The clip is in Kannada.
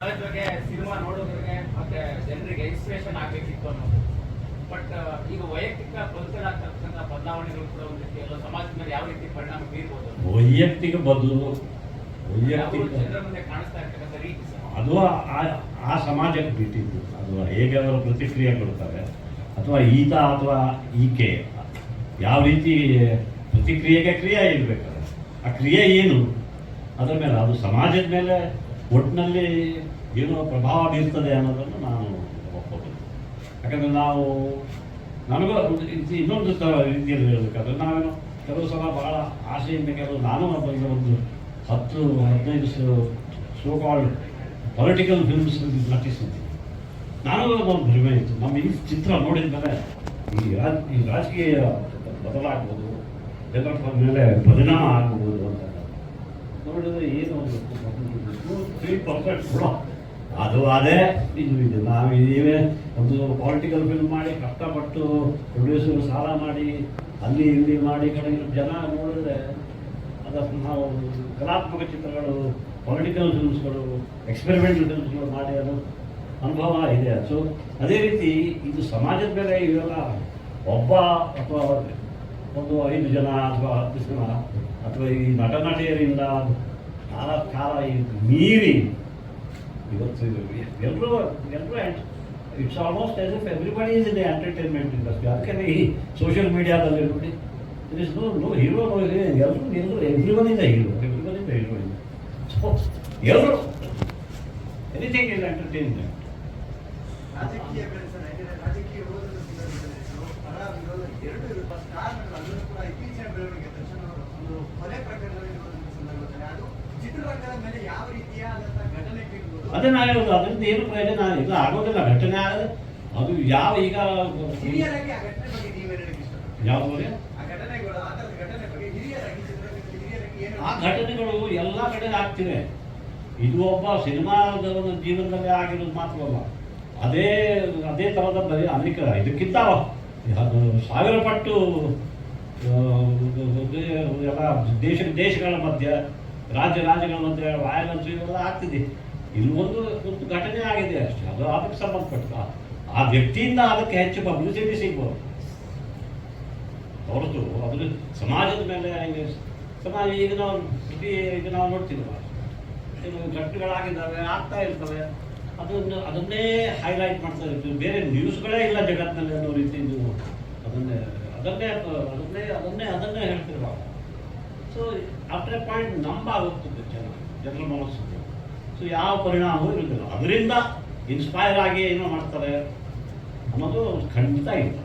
ಬಗ್ಗೆ ಸಿನಿಮಾ ನೋಡೋದ್ರಿಗೆ ಮತ್ತೆ ಜನರಿಗೆ ಇನ್ಸ್ಪಿರೇಷನ್ ಆಗ್ಬೇಕಿತ್ತು ಅನ್ನೋದು. ಬಟ್ ಈಗ ವೈಯಕ್ತಿಕ ಬದುಕಲಾಗ್ತಕ್ಕಂಥ ಬದಲಾವಣೆಗಳು ಕೂಡ ಒಂದು ರೀತಿ ಎಲ್ಲ ಸಮಾಜದ ಮೇಲೆ ಯಾವ ರೀತಿ ಪರಿಣಾಮ ಬೀರ್ಬೋದು ವೈಯಕ್ತಿಕ ಬದಲು ವೈಯಕ್ತಿಕ ಜನರ ಮುಂದೆ ಕಾಣಿಸ್ತಾ ಇರ್ತಕ್ಕಂಥ ರೀತಿ ಅದು ಆ- ಆ ಸಮಾಜಕ್ಕೆ ಬಿಟ್ಟಿದ್ದು. ಅದು ಹೇಗೆ ಅವರು ಪ್ರತಿಕ್ರಿಯೆ ಕೊಡ್ತಾರೆ ಅಥವಾ ಈತ ಅಥವಾ ಈಕೆ ಯಾವ ರೀತಿ ಪ್ರತಿಕ್ರಿಯೆಗೆ ಕ್ರಿಯೆ ಇರಬೇಕಾದ್ರೆ ಆ ಕ್ರಿಯೆ ಏನು? ಅದರ ಮೇಲೆ ಅದು ಸಮಾಜದ ಮೇಲೆ ಒಟ್ಟಿನಲ್ಲಿ ಏನೋ ಪ್ರಭಾವ ಬೀರ್ತದೆ ಅನ್ನೋದನ್ನು ನಾನು ಒಪ್ಪೋದಿಲ್ಲ ಯಾಕಂದರೆ ನಾವು ನನಗೂ ಇನ್ನೊಂದು ರೀತಿಯಲ್ಲಿ ಹೇಳಬೇಕಾದ್ರೆ ನಾವೇನು ಕೆಲವು ಸಲ ಬಹಳ ಆಸೆಯಿಂದ ಕೆಲವು ನಾನು ಒಬ್ಬ ಒಂದು ಹತ್ತು ಹದಿನೈದು ಶೋ ಕಾಲ್ಡ್ ಪೊಲಿಟಿಕಲ್ ಫಿಲ್ಮ್ಸ್ ನಟಿಸಿದ್ದೀನಿ ನಾನು ಒಂದು ಭ್ರಮೆ ಇತ್ತು. ನಮ್ಮ ಈ ಚಿತ್ರ ನೋಡಿದ ಮೇಲೆ ಈ ರಾಜ, ಈ ರಾಜಕೀಯ ಬದಲಾಗ್ಬೋದು ಜನರ ಮೇಲೆ ಪರಿಣಾಮ ಆಗ್ಬೋದು ಅಂತ. ನೋಡಿದ್ರೆ ಏನು ಅದು ಅದೇ. ಇದು ಇದು ನಾವು ನೀವೇ ಒಂದು ಪೊಲಿಟಿಕಲ್ ಫಿಲ್ಮ್ ಮಾಡಿ, ಕಷ್ಟಪಟ್ಟು ಪ್ರೊಡ್ಯೂಸರ್ ಸಾಲ ಮಾಡಿ, ಅಲ್ಲಿ ಇಲ್ಲಿ ಮಾಡಿ, ಕಡೆಗೆ ಜನ ನೋಡಿದ್ರೆ ಅದನ್ನು ನಾವು ಕಲಾತ್ಮಕ ಚಿತ್ರಗಳು ಪೊಲಿಟಿಕಲ್ ಫಿಲ್ಮ್ಸ್ಗಳು ಎಕ್ಸ್ಪೆರಿಮೆಂಟಲ್ ಫಿಲ್ಮ್ಸ್ಗಳು ಮಾಡಿ ಅದು ಅನುಭವ ಇದೆ. ಸೊ ಅದೇ ರೀತಿ ಇದು ಸಮಾಜದ ಮೇಲೆ ಇವೆಲ್ಲ ಒಬ್ಬ ಅಥವಾ ಒಂದು ಐದು ಜನ ಅಥವಾ ಹತ್ತು ಜನ ಅಥವಾ ಈ ನಟ ನಟಿಯರಿಂದ ಕಾಲ ಕಾಲ ಈ ಮೀರಿ ಇವತ್ತು ಎಲ್ಲರೂ ಎಲ್ಲರೂ it's almost as if everybody is in entertainment industry ಅದಕ್ಕೆ ಈ ಸೋಷಿಯಲ್ ಮೀಡಿಯಾದಲ್ಲಿ ನೋಡಿ it is no no hero no ಎಲ್ಲರೂ ಎಲ್ಲರೂ everyone is hero everyone is hero so ಎಲ್ಲರೂ ಎನಿಥಿಂಗ್ ಇಸ್ ಎಂಟರ್ಟೈನ್ಮೆಂಟ್ ರಾಜಕೀಯ ಬೆಳೆಸಲು ಯಾಕಂದ್ರೆ ರಾಜಕೀಯ ವಿರೋಧದ ಸಂದರ್ಭದಲ್ಲಿ ಪರ ವಿರೋಧ ಎರಡು ಇರುವ ಅದೇ ನಾನು ಹೇಳೋದು. ಅದರಿಂದ ಏನು ಪ್ರಯೋಜನ ಇದು ಆಗೋದಿಲ್ಲ. ಘಟನೆ ಆಗದೆ ಅದು ಯಾವ ಈಗ ಯಾವ ಆ ಘಟನೆಗಳು ಎಲ್ಲ ಕಡೆ ಆಗ್ತಿವೆ. ಇದು ಒಬ್ಬ ಸಿನಿಮಾದ ಒಂದು ಜೀವನದಲ್ಲಿ ಆಗಿರೋದು ಮಾತ್ರವಲ್ಲ ಅದೇ ಅದೇ ಥರದ ಬರೀ ಅನೇಕ ಇದಕ್ಕಿಂತ ಸಾವಿರ ಪಟ್ಟು ಎಲ್ಲ ದೇಶ ದೇಶಗಳ ಮಧ್ಯೆ ರಾಜ್ಯ ರಾಜ್ಯಗಳ ಮಧ್ಯೆ ವಾಯಲೆನ್ಸ್ ಇವೆಲ್ಲ ಆಗ್ತಿದೆ. ಇಲ್ಲಿ ಒಂದು ಒಂದು ಘಟನೆ ಆಗಿದೆ ಅಷ್ಟೇ. ಅದು ಅದಕ್ಕೆ ಸಂಬಂಧಪಟ್ಟ ಆ ವ್ಯಕ್ತಿಯಿಂದ ಅದಕ್ಕೆ ಹೆಚ್ಚು ಪಬ್ಲಿಸಿಟಿ ಸಿಗ್ಬೋದು. ಹೊರತು ಅದ್ರ ಸಮಾಜದ ಮೇಲೆ ಸಮಾಜ ಈಗ ನಾವು ಪ್ರತಿ ಈಗ ನಾವು ನೋಡ್ತಿದ್ವ ಕೆಲವು ಘಟನೆಗಳಾಗಿದ್ದಾವೆ, ಆಗ್ತಾ ಇರ್ತವೆ. ಅದನ್ನು ಅದನ್ನೇ ಹೈಲೈಟ್ ಮಾಡ್ತಾ ಇರ್ತೀವಿ ಬೇರೆ ನ್ಯೂಸ್ಗಳೇ ಇಲ್ಲ ಜಗತ್ತಿನಲ್ಲಿ ಅನ್ನೋ ರೀತಿ ನೀವು ಅದನ್ನೇ ಅದನ್ನೇ ಅದನ್ನೇ ಅದನ್ನೇ ಅದನ್ನೇ ಹೇಳ್ತಿರುವಾಗ ಸೊ ಆಫ್ಟರ್ ಪಾಯಿಂಟ್ ನಂಬಾಗುತ್ತದೆ ಜನ, ಜನರ ಮನಸ್ಸಿಗೆ. ಸೊ ಯಾವ ಪರಿಣಾಮವೂ ಇರುವುದಿಲ್ಲ. ಅದರಿಂದ ಇನ್ಸ್ಪೈರ್ ಆಗಿ ಏನೋ ಮಾಡ್ತಾರೆ ಅನ್ನೋದು ಖಂಡಿತ ಇಲ್ಲ.